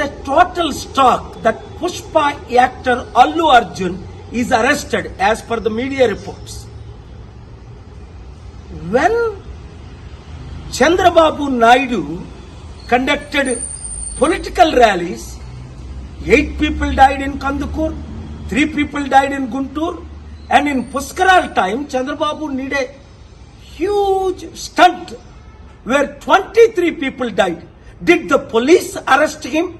a total shock that Pushpa actor Allu Arjun is arrested as per the media reports. When Chandrababu Naidu conducted political rallies, eight people died in Kandukur, three people died in Guntur, and in Puskaral time, Chandrababu need a huge stunt where 23 people died. Did the police arrest him?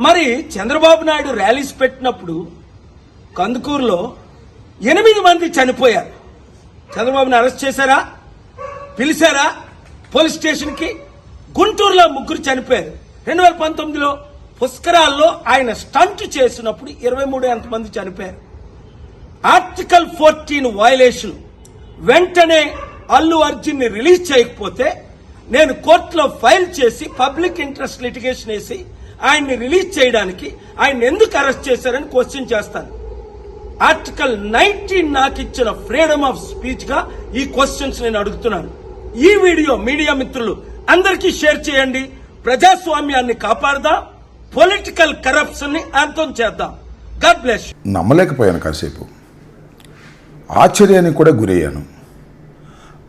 మరి Chandrababu Naidu rallies పెట్టినప్పుడు కందుకూరులో ఎనిమిది మంది చనిపోయారు. చంద్రబాబుని arrest చేశారా? పిలిచారా? Police స్టేషన్కి గుంటూరులో ముగ్గురు చనిపోయారు. రెండు వేల పంతొమ్మిదిలో పుష్కరాల్లో ఆయన స్టంట్ చేసినప్పుడు ఇరవై మూడు ఎంతమంది చనిపోయారు. Article fourteen violation. వెంటనే అల్లు అర్జున్ని రిలీజ్ చేయకపోతే నేను కోర్టులో ఫైల్ చేసి పబ్లిక్ ఇంట్రెస్ట్ లిటిగేషన్ వేసి ఆయన్ని రిలీజ్ చేయడానికి ఆయన ఎందుకు అరెస్ట్ చేశారని క్వశ్చన్ చేస్తాను. ఆర్టికల్ నైన్టీన్ నాకు ఇచ్చిన ఫ్రీడమ్ ఆఫ్ స్పీచ్గా ఈ క్వశ్చన్స్ నేను అడుగుతున్నాను. ఈ వీడియో మీడియా మిత్రులు అందరికీ షేర్ చేయండి. ప్రజాస్వామ్యాన్ని కాపాడదాం. పొలిటికల్ కరప్షన్ని అంతం చేద్దాం. గాడ్ బ్లెస్ నమ్మలేకపోయాను కాసేపు. ఆశ్చర్యానికి కూడా గురయ్యాను.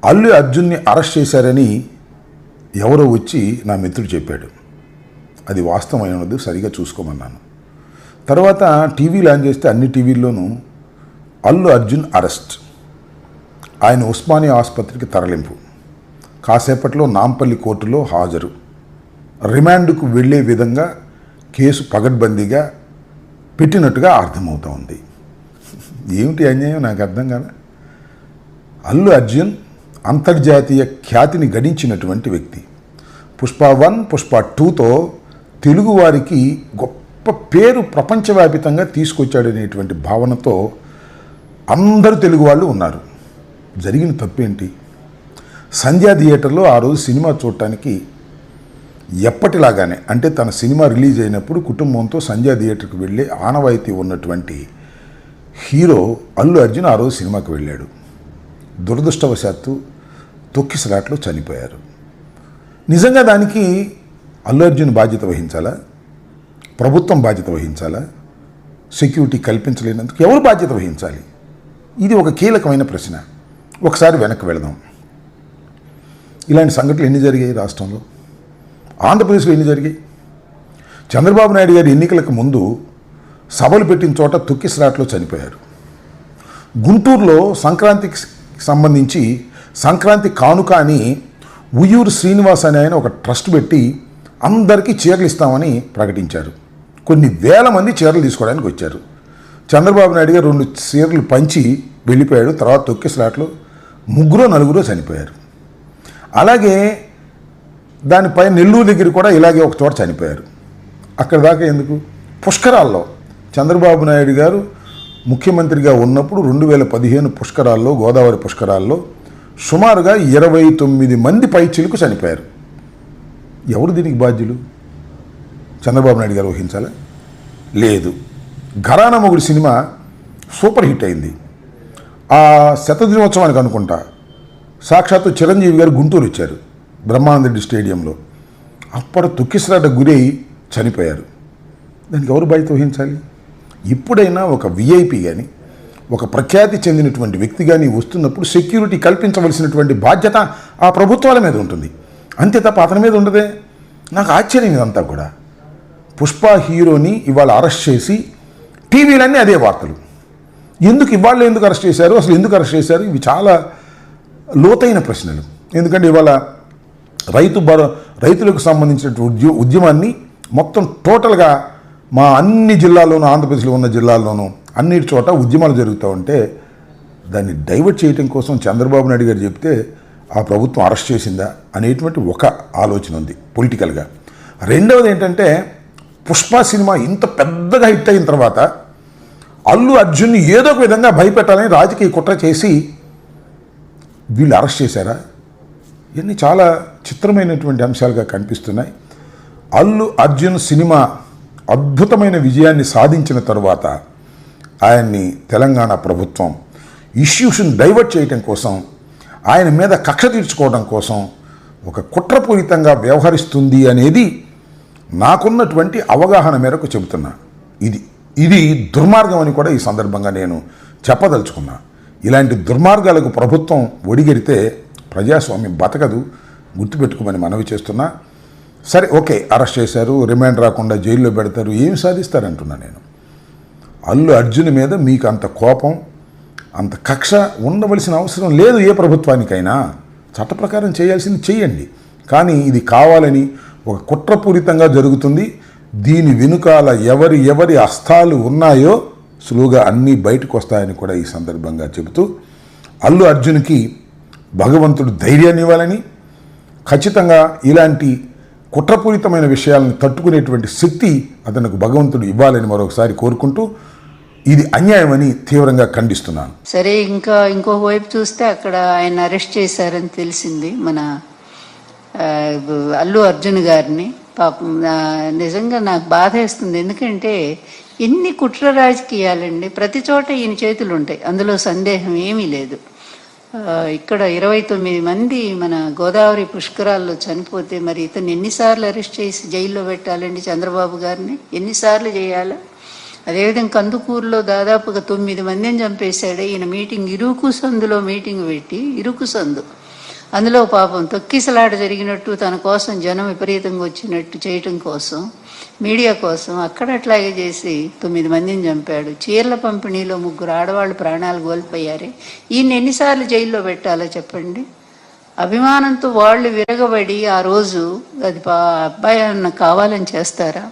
అల్లు అర్జున్ని అరెస్ట్ చేశారని ఎవరో వచ్చి నా మిత్రుడు చెప్పాడు. అది వాస్తవమైనది సరిగా చూసుకోమన్నాను. తర్వాత టీవీ లాంచ్ చేస్తే అన్ని టీవీల్లోనూ అల్లు అర్జున్ అరెస్ట్. ఆయన ఉస్మానియా ఆసుపత్రికి తరలింపు. కాసేపట్లో నాంపల్లి కోర్టులో హాజరు. రిమాండ్కు వెళ్ళే విధంగా కేసు పగడ్బందీగా పెట్టినట్టుగా అర్థమవుతా ఉంది ఏమిటి అన్యాయం? నాకు అర్థం కాదా అల్లు అర్జున్ అంతర్జాతీయ ఖ్యాతిని గడించినటువంటి వ్యక్తి. పుష్ప వన్ పుష్ప టూతో తెలుగువారికి గొప్ప పేరు ప్రపంచవ్యాపితంగా తీసుకొచ్చాడనేటువంటి భావనతో అందరు తెలుగు వాళ్ళు ఉన్నారు. జరిగిన తప్పేంటి? సంధ్యా థియేటర్లో ఆ రోజు సినిమా చూడటానికి ఎప్పటిలాగానే అంటే తన సినిమా రిలీజ్ అయినప్పుడు కుటుంబంతో సంధ్యా థియేటర్కి వెళ్ళే ఆనవాయితీ ఉన్నటువంటి హీరో అల్లు అర్జున్ ఆ రోజు సినిమాకి వెళ్ళాడు. దురదృష్టవశాత్తు తొక్కిసలాట్లో చనిపోయారు. నిజంగా దానికి అల్లు అర్జున్ బాధ్యత వహించాలా? ప్రభుత్వం బాధ్యత వహించాలా? సెక్యూరిటీ కల్పించలేనందుకు ఎవరు బాధ్యత వహించాలి? ఇది ఒక కీలకమైన ప్రశ్న. ఒకసారి వెనక్కి వెళదాం. ఇలాంటి సంఘటనలు ఎన్ని జరిగాయి రాష్ట్రంలో? ఆంధ్రప్రదేశ్లో ఎన్ని జరిగాయి? చంద్రబాబు నాయుడు గారి ఎన్నికలకు ముందు సభలు పెట్టిన చోట తుక్కిస్రాట్లో చనిపోయారు. గుంటూరులో సంక్రాంతికి సంబంధించి సంక్రాంతి కానుక అని ఉయ్యూరు శ్రీనివాస్ అనే ఆయన ఒక ట్రస్ట్ పెట్టి అందరికీ చీరలు ఇస్తామని ప్రకటించారు. కొన్ని వేల మంది చీరలు తీసుకోవడానికి వచ్చారు. చంద్రబాబు నాయుడు గారు రెండు చీరలు పంచి వెళ్ళిపోయాడు. తర్వాత తొక్కిసలాట్లో ముగ్గురు నలుగురు చనిపోయారు. అలాగే దానిపై నెల్లూరు దగ్గర కూడా ఇలాగే ఒక చోట చనిపోయారు. అక్కడ దాకా ఎందుకు? పుష్కరాల్లో చంద్రబాబు నాయుడు గారు ముఖ్యమంత్రిగా ఉన్నప్పుడు రెండు వేల పదిహేను పుష్కరాల్లో గోదావరి పుష్కరాల్లో సుమారుగా ఇరవై తొమ్మిది మంది పైచిలకు చనిపోయారు. ఎవరు దీనికి బాధ్యులు? చంద్రబాబు నాయుడు గారు ఊహించాలా? లేదు. ఘరానా మొగుడు సినిమా సూపర్ హిట్ అయింది. ఆ శతదినోత్సవానికి అనుకుంటా సాక్షాత్తు చిరంజీవి గారు గుంటూరు వచ్చారు బ్రహ్మానందరెడ్డి స్టేడియంలో. అప్పుడు తుక్కిసలాట గురై చనిపోయారు. దానికి ఎవరు బాధ్యత వహించాలి? ఇప్పుడైనా ఒక విఐపి కానీ ఒక ప్రఖ్యాతి చెందినటువంటి వ్యక్తి కానీ వస్తున్నప్పుడు సెక్యూరిటీ కల్పించవలసినటువంటి బాధ్యత ఆ ప్రభుత్వాల మీద ఉంటుంది. అంతే తప్ప అతని మీద ఉండదే. నాకు ఆశ్చర్యం ఇదంతా కూడా. పుష్ప హీరోని ఇవాళ అరెస్ట్ చేసి టీవీలన్నీ అదే వార్తలు. ఎందుకు ఇవాళ ఎందుకు అరెస్ట్ చేశారు? అసలు ఎందుకు అరెస్ట్ చేశారు? ఇవి చాలా లోతైన ప్రశ్నలు. ఎందుకంటే ఇవాళ రైతు బర రైతులకు సంబంధించినటువంటి ఉద్యో ఉద్యమాన్ని మొత్తం టోటల్గా మా అన్ని జిల్లాల్లోనూ ఆంధ్రప్రదేశ్లో ఉన్న జిల్లాల్లోనూ అన్నిటి చోట ఉద్యమాలు జరుగుతూ ఉంటే దాన్ని డైవర్ట్ చేయడం కోసం చంద్రబాబు నాయుడు గారు చెప్తే ఆ ప్రభుత్వం అరెస్ట్ చేసిందా అనేటువంటి ఒక ఆలోచన ఉంది పొలిటికల్గా. రెండవది ఏంటంటే పుష్ప సినిమా ఇంత పెద్దగా హిట్ అయిన తర్వాత అల్లు అర్జున్ని ఏదో ఒక విధంగా భయపెట్టాలని రాజకీయ కుట్ర చేసి వీళ్ళు అరెస్ట్ చేశారా? ఇవన్నీ చాలా చిత్రమైనటువంటి అంశాలుగా కనిపిస్తున్నాయి. అల్లు అర్జున్ సినిమా అద్భుతమైన విజయాన్ని సాధించిన తరువాత ఆయన్ని తెలంగాణ ప్రభుత్వం ఇష్యూస్ని డైవర్ట్ చేయటం కోసం ఆయన మీద కక్ష తీర్చుకోవడం కోసం ఒక కుట్రపూరితంగా వ్యవహరిస్తుంది అనేది నాకున్నటువంటి అవగాహన మేరకు చెబుతున్నా. ఇది ఇది దుర్మార్గం అని కూడా ఈ సందర్భంగా నేను చెప్పదలుచుకున్నా. ఇలాంటి దుర్మార్గాలకు ప్రభుత్వం ఒడిగెడితే ప్రజాస్వామ్యం బతకదు గుర్తుపెట్టుకోమని మనవి చేస్తున్నా. సరే ఓకే అరెస్ట్ చేశారు రిమాండ్ రాకుండా జైల్లో పెడతారు ఏమి సాధిస్తారంటున్నా నేను. అల్లు అర్జున్ మీద మీకు అంత కోపం అంత కక్ష ఉండవలసిన అవసరం లేదు ఏ ప్రభుత్వానికైనా. చట్ట ప్రకారం చేయాల్సింది చేయండి. కానీ ఇది కావాలని ఒక కుట్రపూరితంగా జరుగుతుంది. దీని వెనుకాల ఎవరి ఎవరి అస్తాలు ఉన్నాయో సులువుగా అన్నీ బయటకు వస్తాయని కూడా ఈ సందర్భంగా చెబుతూ అల్లు అర్జున్కి భగవంతుడు ధైర్యాన్ని ఇవ్వాలని ఖచ్చితంగా ఇలాంటి కుట్రపూరితమైన విషయాలను తట్టుకునేటువంటి శక్తి అతనికి భగవంతుడు ఇవ్వాలని మరొకసారి కోరుకుంటూ ఇది అన్యాయమని తీవ్రంగా ఖండిస్తున్నాను. సరే ఇంకా ఇంకో వైపు చూస్తే అక్కడ ఆయన అరెస్ట్ చేశారని తెలిసింది మన అల్లు అర్జున్ గారిని. పాపం నిజంగా నాకు బాధ వేస్తుంది. ఎందుకంటే ఎన్ని కుట్ర రాజకీయాలండి. ప్రతి చోట ఈయన చేతులు ఉంటాయి. అందులో సందేహం ఏమీ లేదు. ఇక్కడ ఇరవై తొమ్మిది మంది మన గోదావరి పుష్కరాల్లో చనిపోతే మరి ఇతను ఎన్నిసార్లు అరెస్ట్ చేసి జైల్లో పెట్టాలండి చంద్రబాబు గారిని? ఎన్నిసార్లు చేయాలా? అదేవిధంగా కందుకూరులో దాదాపుగా తొమ్మిది మందిని చంపేశాడు. ఈయన మీటింగ్ ఇరుకు సందులో మీటింగ్ పెట్టి ఇరుకు సందు. అందులో పాపం తొక్కిసలాట జరిగినట్టు తన కోసం జనం విపరీతంగా వచ్చినట్టు చేయటం కోసం మీడియా కోసం అక్కడ అట్లాగే చేసి తొమ్మిది మందిని చంపాడు. చీరల పంపిణీలో ముగ్గురు ఆడవాళ్ళు ప్రాణాలు కోల్పోయారే. ఈయన ఎన్నిసార్లు జైల్లో పెట్టాలో చెప్పండి? అభిమానంతో వాళ్ళు విరగబడి ఆ రోజు అది పా అబ్బాయి అన్న కావాలని చేస్తారా?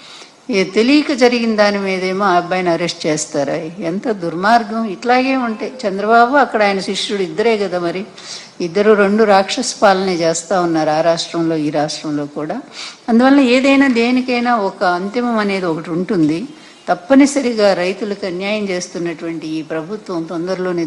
ఏ తెలియక జరిగిన దాని మీదేమో ఆ అబ్బాయిని అరెస్ట్ చేస్తారా? ఎంత దుర్మార్గం. ఇట్లాగే ఉంటాయి చంద్రబాబు అక్కడ ఆయన శిష్యుడు ఇద్దరే కదా మరి. ఇద్దరు రెండు రాక్షస పాలనే చేస్తూ ఉన్నారు ఆ రాష్ట్రంలో ఈ రాష్ట్రంలో కూడా. అందువల్ల ఏదైనా దేనికైనా ఒక అంతిమం అనేది ఒకటి ఉంటుంది. తప్పనిసరిగా రైతులకు అన్యాయం చేస్తున్నటువంటి ఈ ప్రభుత్వం తొందరలోనే